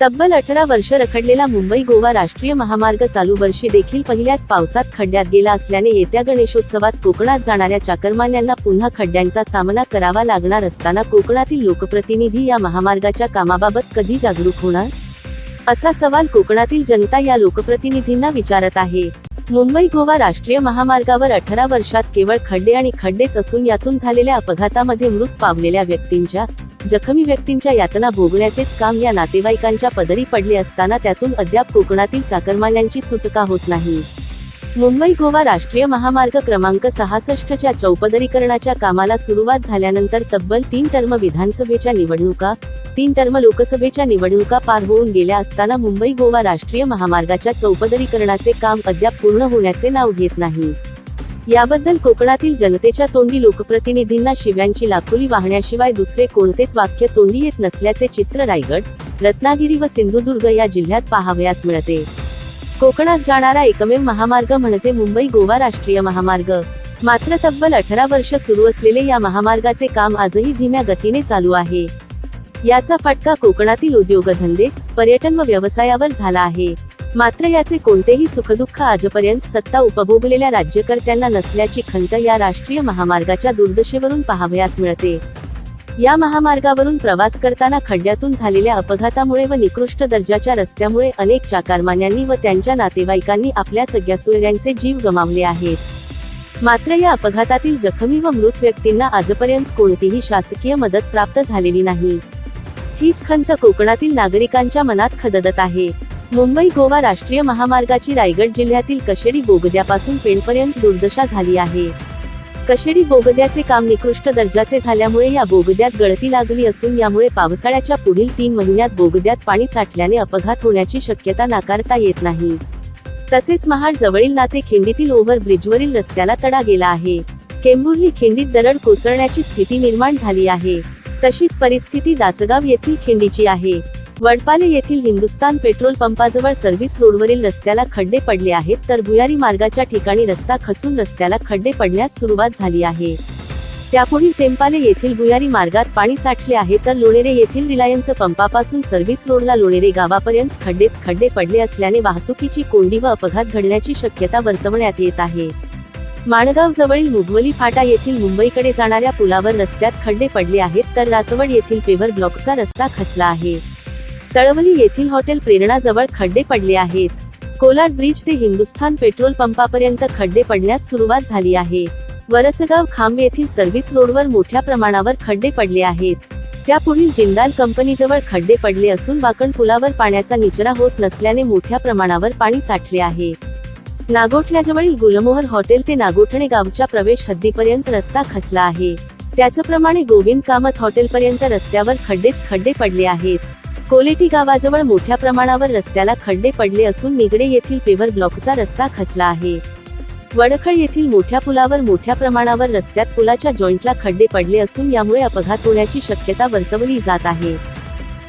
तब्बल अठरा वर्ष रखडलेला मुंबई गोवा राष्ट्रीय महामार्ग चालू वर्षी देखील पहिल्याच पावसात खड्ड्यात गेला असल्याने येत्या गणेशोत्सवात कोकणात जाणाऱ्या चाकरमान्यांना पुन्हा खड्ड्यांचा सामना करावा लागणार असताना कोकणातील लोकप्रतिनिधी या महामार्गाच्या कामाबाबत कधी जागरूक होणार? असा सवाल कोकणातील जनता या लोकप्रतिनिधींना विचारत आहे. मुंबई गोवा राष्ट्रीय महामार्गावर अठरा वर्षात केवळ खड्डे आणि खड्डेच असून यातून झालेल्या अपघातामध्ये मृत पावलेल्या व्यक्तींच्या जखमी व्यक्तींच्या यातना भोगण्याचेच काम या नातेवाईकांच्या पदरी पडले असताना त्यातून अद्याप कोकणातील चाकरमान्यांची सुटका होत नाही. मुंबई गोवा राष्ट्रीय महामार्ग क्रमांक सहासष्टच्या चौपदरीकरणाच्या कामाला सुरुवात झाल्यानंतर तब्बल तीन टर्म विधानसभेच्या निवडणुका तीन टर्म लोकसभेच्या निवडणुका पार होऊन गेल्या असताना मुंबई गोवा राष्ट्रीय महामार्गाच्या चौपदरीकरणाचे काम अद्याप पूर्ण होण्याचे नाव घेत नाही. याबद्दल कोकणातील जनतेच्या तोंडी लोकप्रतिनिधींना शिव्यांची लाखोली वाहण्याशिवाय दुसरे कोणतेच वाक्य तोंडी येत नसल्याचे चित्र रायगड रत्नागिरी व सिंधुदुर्ग या जिल्ह्यात पाहावयास मिळते. कोकणात जाणारा एकमेव महामार्ग म्हणजे मुंबई गोवा राष्ट्रीय महामार्ग. मात्र तब्बल अठरा वर्ष सुरू असलेले या महामार्गाचे काम आजही धीम्या गतीने चालू आहे. याचा फटका कोकणातील उद्योगधंदे पर्यटन व व्यवसायावर झाला आहे. मात्र याचे कोणतेही सुखदुःख आजपर्यंत सत्ता उपभोगलेल्या राज्यकर्त्यांना नसल्याची खंत या राष्ट्रीय महामार्गाच्या दुर्दशेवरून पाहावयास मिळते. या महामार्गावरून प्रवास करताना खड्ड्यातून झालेल्या अपघातामुळे व निकृष्ट दर्जाच्या रस्त्यामुळे अनेक चाकारमान्यांनी व त्यांच्या नातेवाईकांनी आपल्या सगळ्या सोयऱ्यांचे जीव गमावले आहेत. मात्र या अपघातातील जखमी व मृत व्यक्तींना आजपर्यंत कोणतीही शासकीय मदत प्राप्त झालेली नाही. हीच खंत कोकणातील नागरिकांच्या मनात खददत आहे. मुंबई गोवा राष्ट्रीय महामार्गाची रायगड जिल्ह्यातील कशेडी बोगद्यापासून पेणपर्यंत दुर्दशा झाली आहे. कशेडी बोगद्याचे काम निकृष्ट दर्जाचे झाल्यामुळे या बोगद्यात गळती लागली असून यामुळे पावसाळ्याच्या पुढील तीन महिन्यात बोगद्यात पाणी साठल्याने अपघात होण्याची शक्यता नाकारता येत नाही. तसेच महाड जवळील नाते खिंडीतील ओव्हर ब्रिजवरील रस्त्याला तडा गेला आहे. केंबुर्ली खिंडीत दरड कोसळण्याची स्थिती निर्माण झाली आहे. तशीच परिस्थिती दासगाव येथील खिंडीची आहे. वडपाले येथील हिंदुस्तान पेट्रोल पंपाजवळ सर्व्हिस रोडवरील रस्त्याला खड्डे पडले आहेत तर भुयारी मार्गाच्या ठिकाणी रस्ता खचून रस्त्याला खड्डे पडण्यास सुरुवात झाली आहे. त्यापुढील टेंपाले येथील भुयारी मार्गात पाणी साठले आहे तर लोणेरे येथील रिलायन्स पंपापासून सर्व्हिस रोडला लोणेरे गावापर्यंत खड्डेच खड्डे पडले असल्याने वाहतुकीची कोंडी व अपघात घडण्याची शक्यता वर्तवण्यात येत आहे. माणगाव जवळील मुगवली फाटा येथील मुंबईकडे जाणाऱ्या पुलावर रस्त्यात खड्डे पडले आहेत तर रातवड येथील पेवर ब्लॉकचा रस्ता खचला आहे. तळवली येथील हॉटेल प्रेरणाजवळ खड्डे पडले आहेत. कोलाड ब्रिज ते हिंदुस्थान पेट्रोल पंपापर्यंत खड्डे पडण्यास सुरुवात झाली आहे. वरसगाव खांब येथील सर्व्हिस रोडवर मोठ्या प्रमाणावर खड्डे पडले आहेत. त्यापुढील जिंदाल कंपनीजवळ खड्डे पडले असून वाकण पुलावर पाण्याचा निचरा होत नसल्याने मोठ्या प्रमाणावर पाणी साठले आहे. नागोठण्याजवळील गुलमोहर हॉटेल ते नागोठणे गावच्या प्रवेश हद्दीपर्यंत रस्ता खचला आहे. त्याचप्रमाणे गोविंद कामत हॉटेलपर्यंत रस्त्यावर खड्डेच खड्डे पडले आहेत. कोलेटी गावाजवळ मोठ्या प्रमाणावर रस्त्याला खड्डे पडले असून निगडे येथील पेवर ब्लॉकचा रस्ता खचला आहे. वडखळ येथील मोठ्या पुलावर मोठ्या प्रमाणावर रस्त्यात पुलाच्या जॉईंटला खड्डे पडले असून यामुळे अपघात होण्याची शक्यता वर्तवली जात आहे.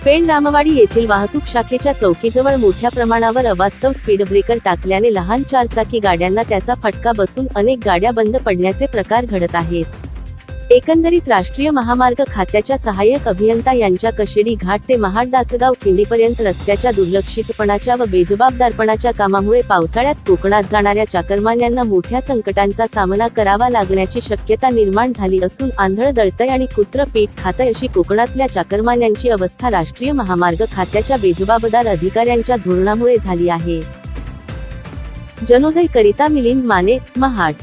पेण रामवाडी येथील वाहतूक शाखेच्या चौकीजवळ मोठ्या प्रमाणावर अवास्तव स्पीड ब्रेकर टाकल्याने लहान चारचाकी गाड्यांना त्याचा फटका बसून अनेक गाड्या बंद पडण्याचे प्रकार घडत आहेत. एकंदरीत राष्ट्रीय महामार्ग खात्याच्या सहाय्यक अभियंता यांच्या कशेडी घाट ते महाडदासगाव खिंडीपर्यंत रस्त्याच्या दुर्लक्षितपणाच्या व बेजबाबदारपणाच्या कामामुळे पावसाळ्यात कोकणात जाणाऱ्या चाकरमान्यांना मोठ्या संकटांचा सामना करावा लागण्याची शक्यता निर्माण झाली असून आंधळ दळतय आणि कुत्र पीठ खातय अशी कोकणातल्या चाकरमान्यांची अवस्था राष्ट्रीय महामार्ग खात्याच्या बेजबाबदार अधिकाऱ्यांच्या धोरणामुळे झाली आहे. जनोदय करिता मिलिंद माने महाड.